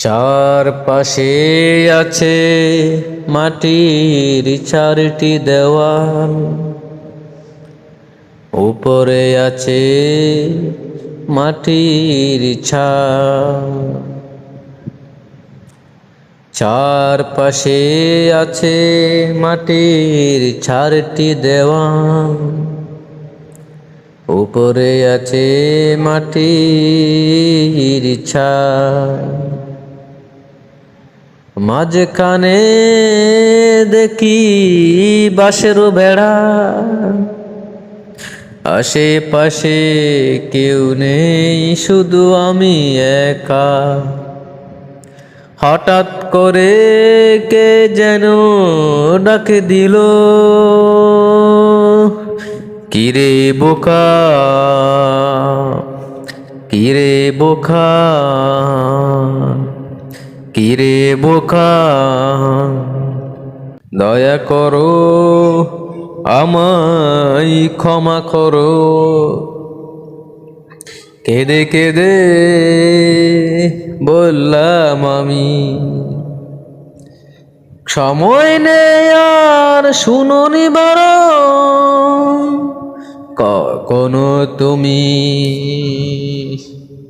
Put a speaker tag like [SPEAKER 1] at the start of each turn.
[SPEAKER 1] চার পাশে আছে মাটির চারটি দেওয়াল। উপরে আছে মাটির ছাদ চার পাশে আছে মাটির চারটি দেওয়াল। উপরে আছে মাটির ছাদ মাঝখানে দেখি বাঁশের বেড়া। আশেপাশে কেউ নেই, শুধু আমি একা। হঠাৎ করে কে যেন ডাকে দিল, কিরে বোকা? কিরে বোকা? কিরে বোকা। দয়া করো, আমায় ক্ষমা করো। কেঁদে কেঁদে বললাম আমি, সময় নেই আর শুনুনি বড় কখনো তুমি